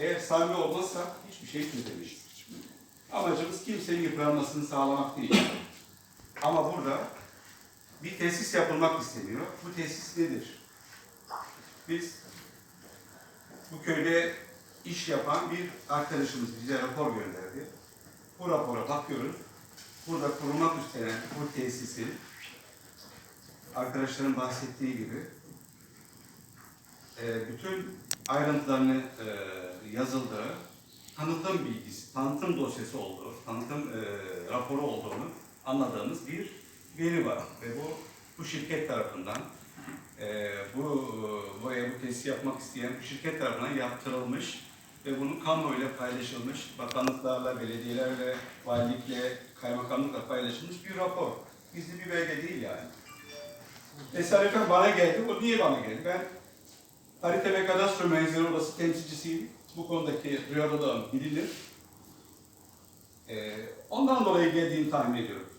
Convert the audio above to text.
Eğer samimi olmazsa hiçbir şey çözemeyiz. Amacımız kimsenin yıpranmasını sağlamak değil. Ama burada bir tesis yapılmak isteniyor. Bu tesis nedir? Biz bu köyde iş yapan bir arkadaşımız bize rapor gönderdi. Bu rapora bakıyoruz. Burada kurulmak istenen bu tesisin arkadaşların bahsettiği gibi e, bütün ayrıntılarını e, yazıldığı, tanıtım bilgisi, tanıtım dosyası olduğu, tanıtım e, raporu olduğunu anladığımız bir veri var. Ve bu bu şirket tarafından e, bu buraya bu tesisi yapmak isteyen bu şirket tarafından yaptırılmış ve bunun kamuoyuyla paylaşılmış, bakanlıklarla, belediyelerle, valilikle, kaymakamlıkla paylaşılmış bir rapor. Gizli bir belge değil yani. Tesadüfen bana geldi. O niye bana geldi? Ben harita ve kadastro mühendisleri odası temsilcisiyim. Bu konudaki rüyadalığım bilinir. Ee, ondan dolayı geldiğini tahmin ediyorum. Bir